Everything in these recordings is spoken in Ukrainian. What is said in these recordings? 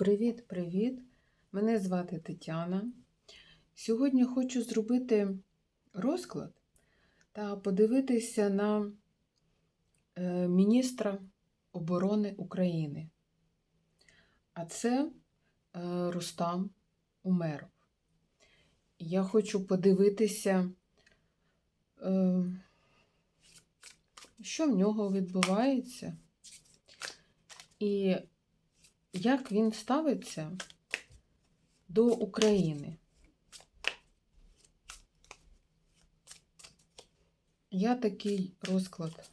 Привіт-привіт! Мене звати Тетяна. Сьогодні хочу зробити розклад та подивитися на е, міністра оборони України. А це е, Рустам Умеров. Я хочу подивитися, е, що в нього відбувається. І як він ставиться до України. Я такий розклад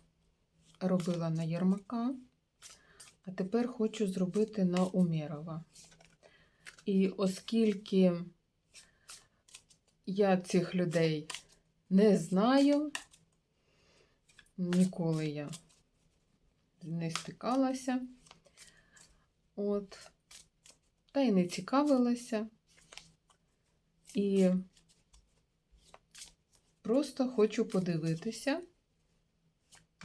робила на Єрмака, а тепер хочу зробити на Умєрова. І оскільки я цих людей не знаю, ніколи я не стикалася. От, та й не цікавилася. І просто хочу подивитися,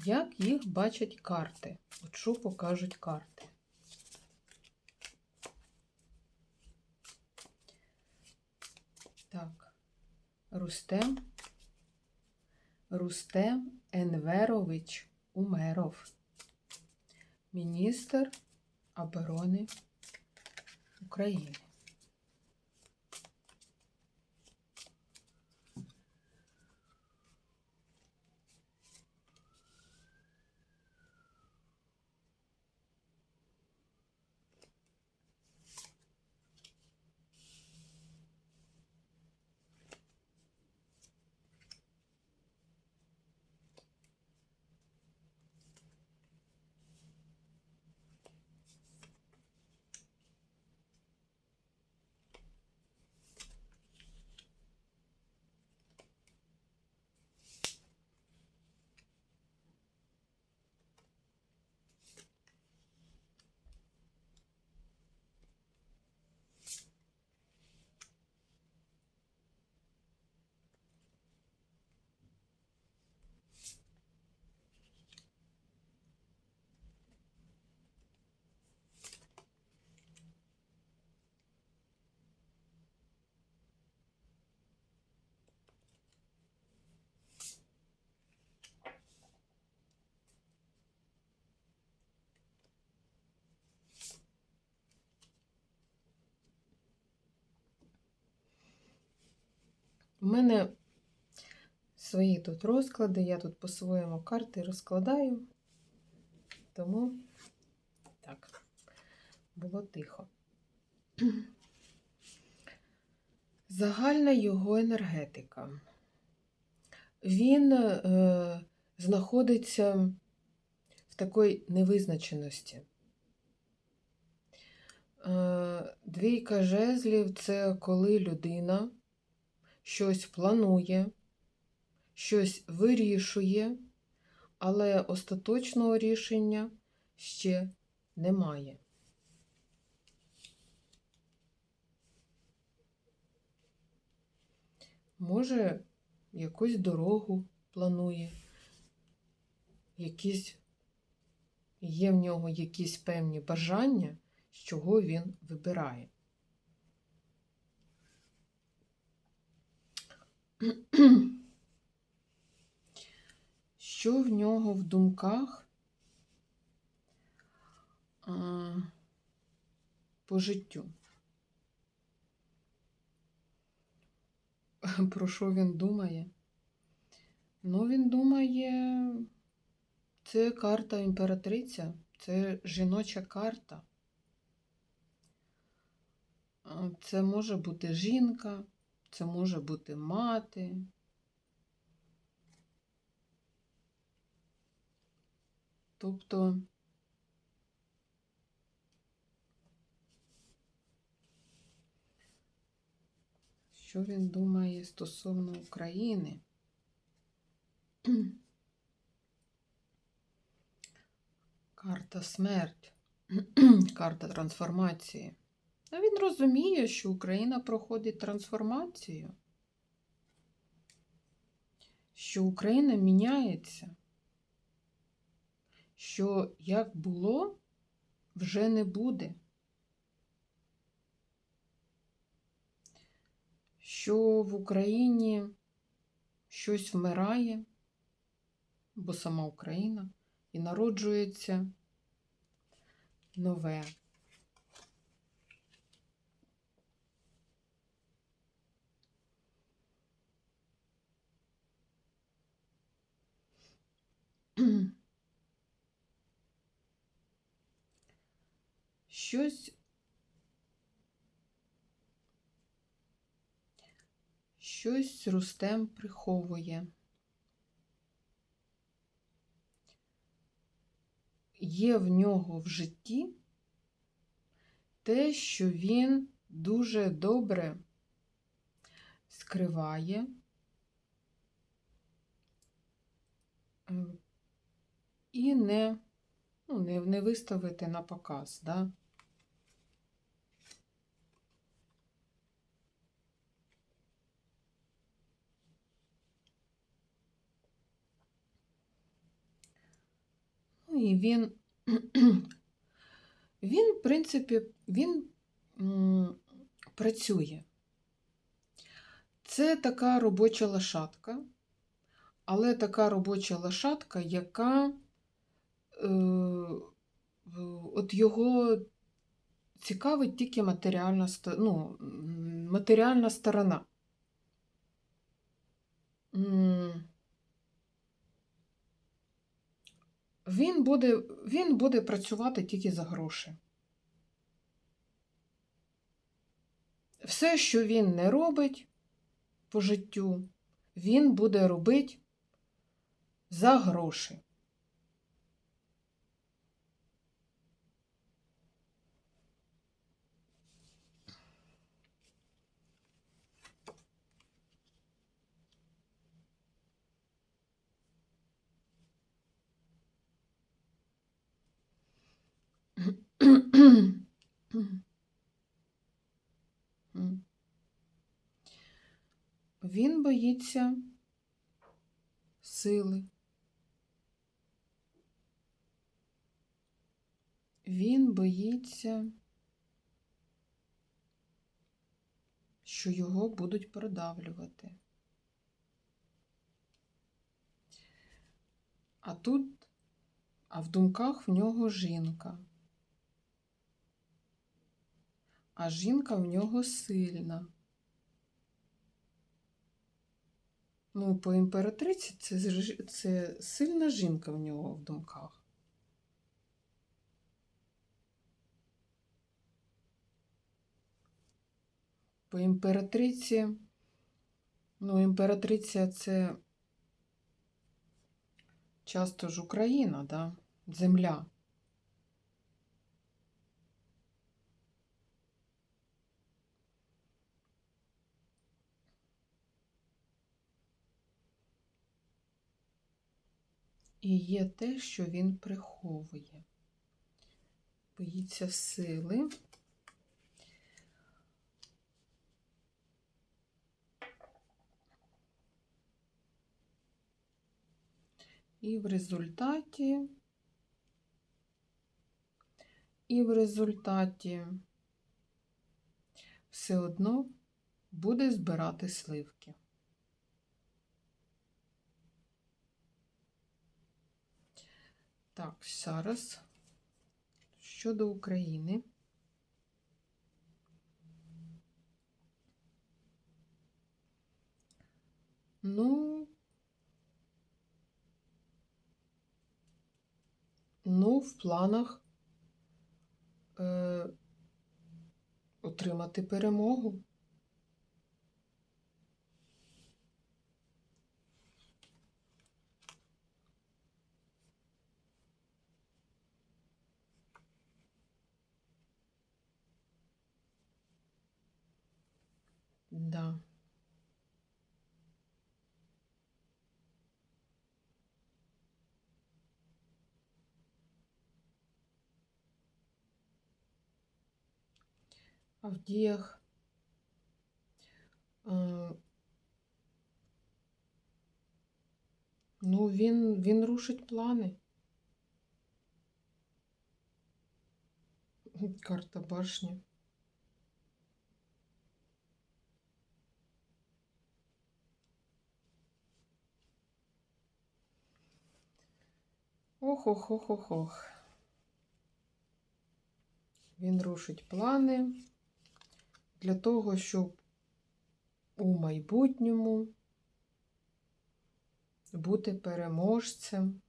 як їх бачать карти. От що покажуть карти. Так, Рустем, Рустем Енверович Умеров, міністр оборони України. У мене свої тут розклади, я тут по-своєму карти розкладаю, тому так, було тихо. Загальна його енергетика. Він е, знаходиться в такій невизначеності. Е, двійка жезлів це коли людина щось планує, щось вирішує, але остаточного рішення ще немає. Може, якусь дорогу планує, якісь, є в нього якісь певні бажання, з чого він вибирає. Що в нього в думках по життю? Про що він думає? Ну, він думає, це карта імператриця, це жіноча карта. Це може бути жінка, це може бути мати. Тобто що він думає стосовно України? Карта смерть, карта трансформації. А він розуміє, що Україна проходить трансформацію, що Україна міняється, що як було, вже не буде. Що в Україні щось вмирає, бо сама Україна і народжується нове. Щось щось Рустем приховує. Є в нього в житті те, що він дуже добре скриває. І не, ну, не, не виставити на показ, да? Ну і він, він, в принципі, він м, працює. Це така робоча лошадка, але така робоча лошадка, яка от його цікавить тільки матеріальна, ну, матеріальна сторона. Він буде, він буде працювати тільки за гроші. Все, що він не робить по життю, він буде робити за гроші. Він боїться сили. Він боїться, що його будуть продавлювати. А тут, а в думках в нього жінка. А жінка в нього сильна. Ну, по імператриці це, це сильна жінка в нього в думках. По імператриці, ну, імператриця це часто ж Україна, да? Земля. І є те, що він приховує. Боїться сили. І в результаті, і в результаті все одно буде збирати сливки. Так, зараз щодо України. Ну, ну, в планах е, отримати перемогу. Да. А в діях е, ну, він, він рушить плани. Карта башні. Ох, ох, ох, ох, ох. Він рушить плани для того, щоб у майбутньому бути переможцем.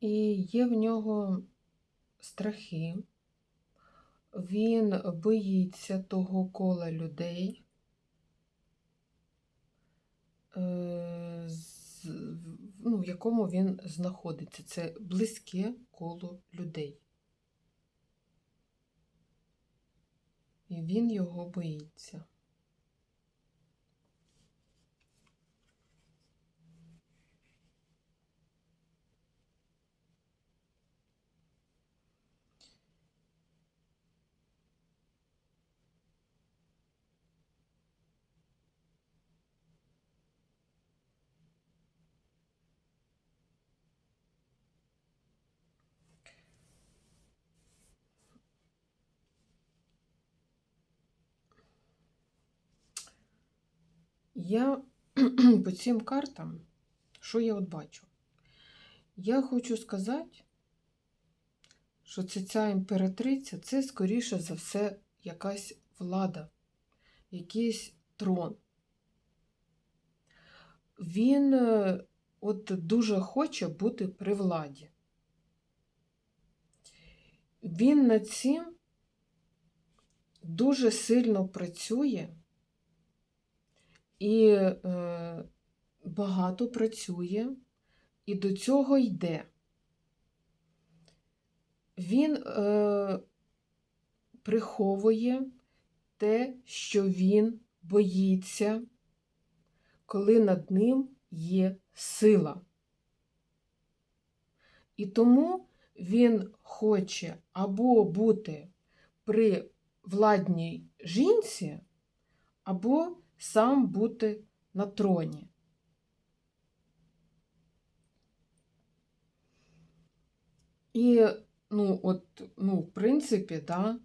І є в нього страхи. Він боїться того кола людей, е, ну, в якому він знаходиться. Це близьке коло людей. І він його боїться. Я по цим картам, що я от бачу? Я хочу сказати, що це ця імператриця це, скоріше за все, якась влада, якийсь трон. Він е, от дуже хоче бути при владі. Він над цим дуже сильно працює і е, багато працює, і до цього йде. Він е, приховує те, що він боїться, коли над ним є сила. І тому він хоче або бути при владній жінці, або сам бути на троні. І, ну, от, ну, в принципі, да,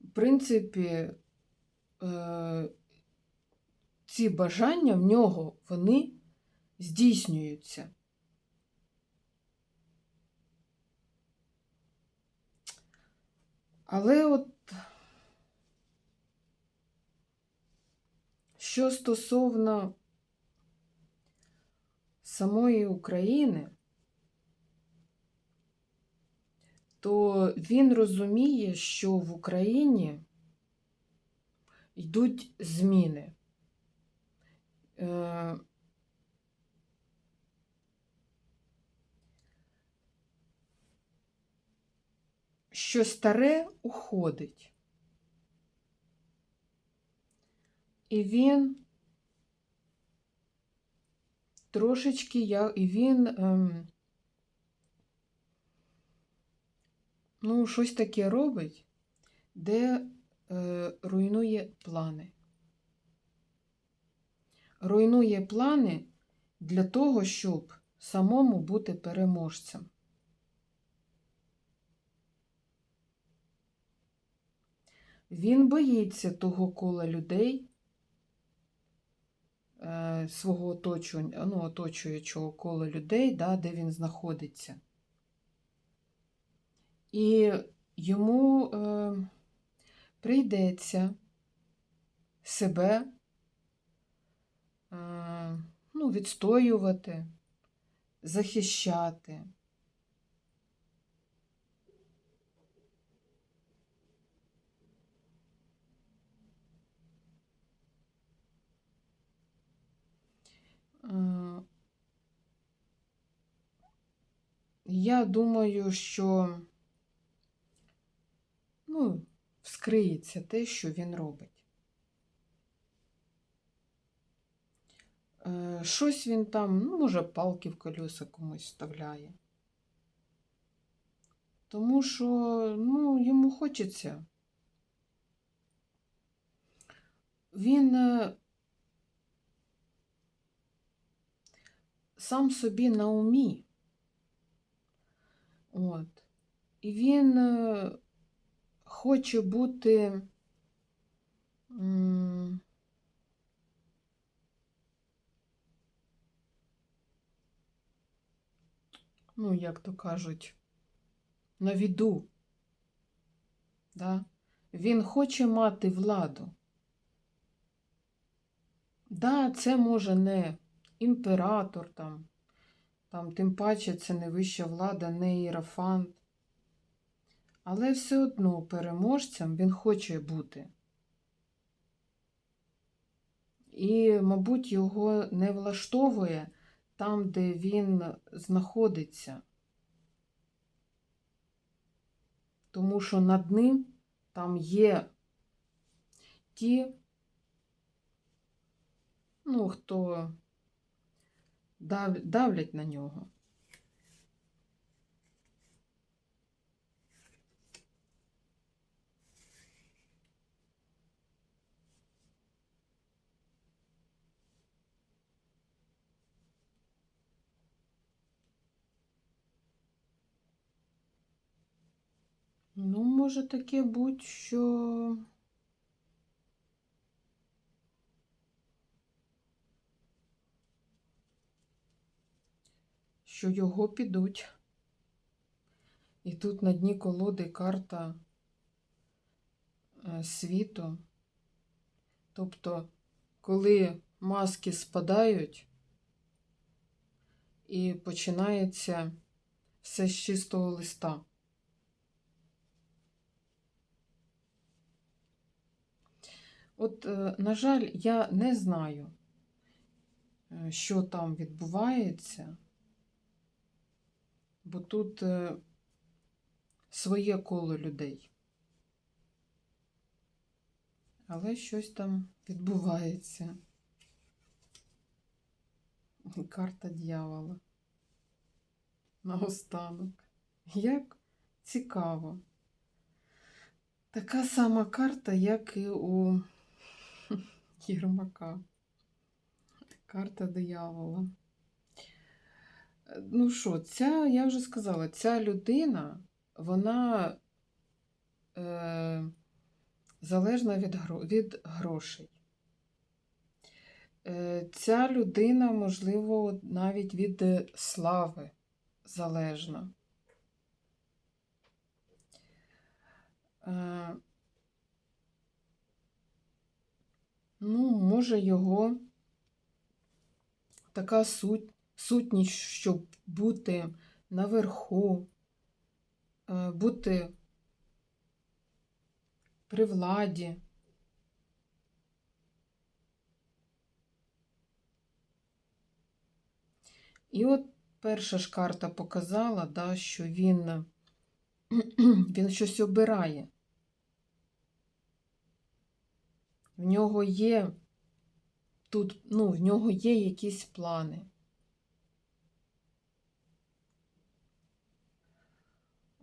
в принципі, е, ці бажання в нього, вони здійснюються. Але от що стосовно самої України, то він розуміє, що в Україні йдуть зміни. Е, Що старе уходить. І він трошечки я, і він ем, ну, щось таке робить, де е, руйнує плани. Руйнує плани для того, щоб самому бути переможцем. Він боїться того кола людей, свого оточення, ну, оточуючого кола людей, да, де він знаходиться. І йому е, прийдеться себе е, ну, відстоювати, захищати. Я думаю, що ну, вскриється те, що він робить. Е, Щось він там, ну, може, палки в колеса комусь вставляє. Тому що ну, йому хочеться. Він сам собі на умі. От. І він е, хоче бути. Ну, як то кажуть, на віду. Да? Він хоче мати владу. Да, це може не імператор там, там, тим паче це не вища влада, не іерофант. Але все одно переможцем він хоче бути. І, мабуть, його не влаштовує там, де він знаходиться. Тому що над ним там є ті, ну, хто давлять на нього. Ну, може таке бути, що що його підуть. І тут на дні колоди карта е, світу. Тобто, коли маски спадають і починається все з чистого листа. От, е, на жаль, я не знаю, е, що там відбувається, бо тут е, своє коло людей. Але щось там відбувається. Карта дьявола. Наостанок. Як цікаво. Така сама карта, як і у Єрмака. Карта диявола. Е, Ну що, ця, я вже сказала, ця людина, вона е, залежна від, від грошей. Е, ця людина, можливо, навіть від слави залежна. Е, Ну, може, його така суть, сутність, щоб бути наверху, е, бути при владі. І от перша ж карта показала, да, що він, він щось обирає. В нього є тут, ну, в нього є якісь плани.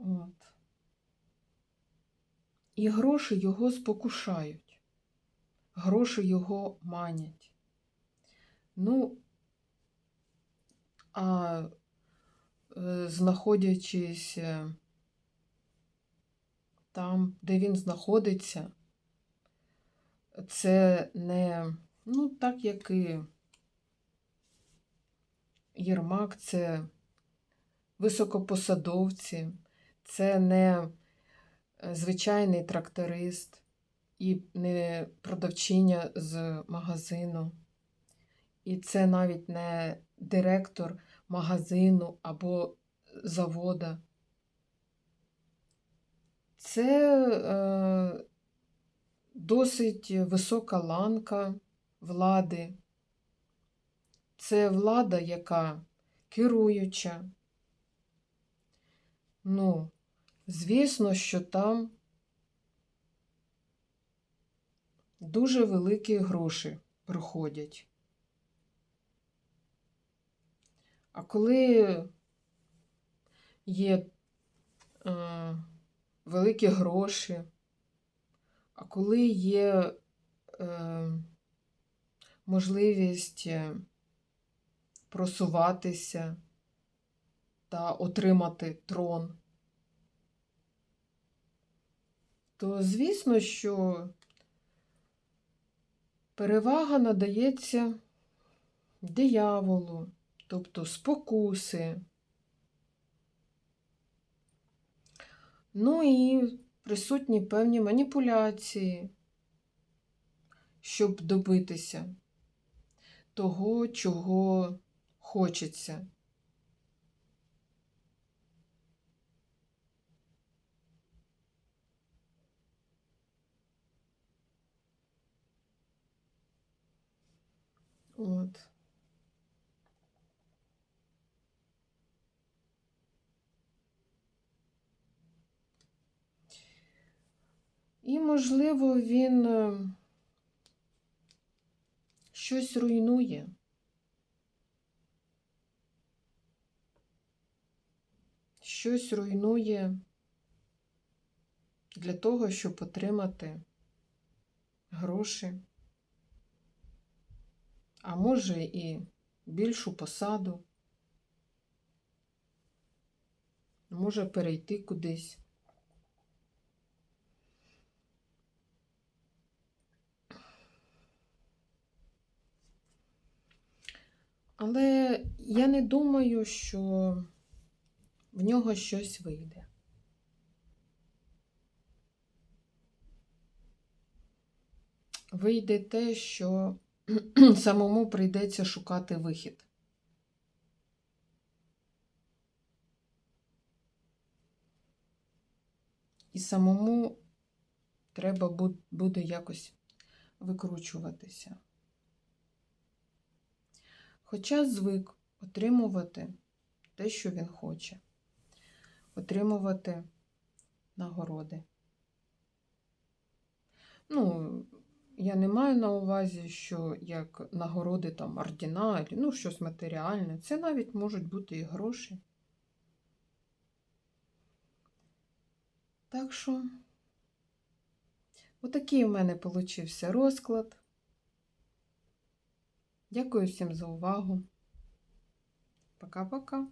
От. І гроші його спокушають. Гроші його манять. Ну, а е, знаходячись е, там, де він знаходиться, це не, ну, так як і Єрмак, це високопосадовці, це не е, звичайний тракторист і не продавчиня з магазину. І це навіть не директор магазину або завода. Це е, досить висока ланка влади. Це влада, яка керуюча. Ну, звісно, що там дуже великі гроші приходять. А коли є е, великі гроші, а коли є е, можливість е, просуватися та отримати трон, то звісно, що перевага надається дияволу, тобто спокуси. Ну і присутні певні маніпуляції, щоб добитися того, чого хочеться. От. І, можливо, він е, щось руйнує. Щось руйнує для того, щоб отримати гроші, а може і більшу посаду, може перейти кудись. Але я не думаю, що в нього щось вийде. Вийде те, що самому прийдеться шукати вихід. І самому треба буде якось викручуватися. Хоча звик отримувати те, що він хоче, отримувати нагороди. Ну, я не маю на увазі, що як нагороди там ордена, ну, щось матеріальне. Це навіть можуть бути і гроші. Так що, отакий в мене получився розклад. Дякую всім за увагу. Пока-пока.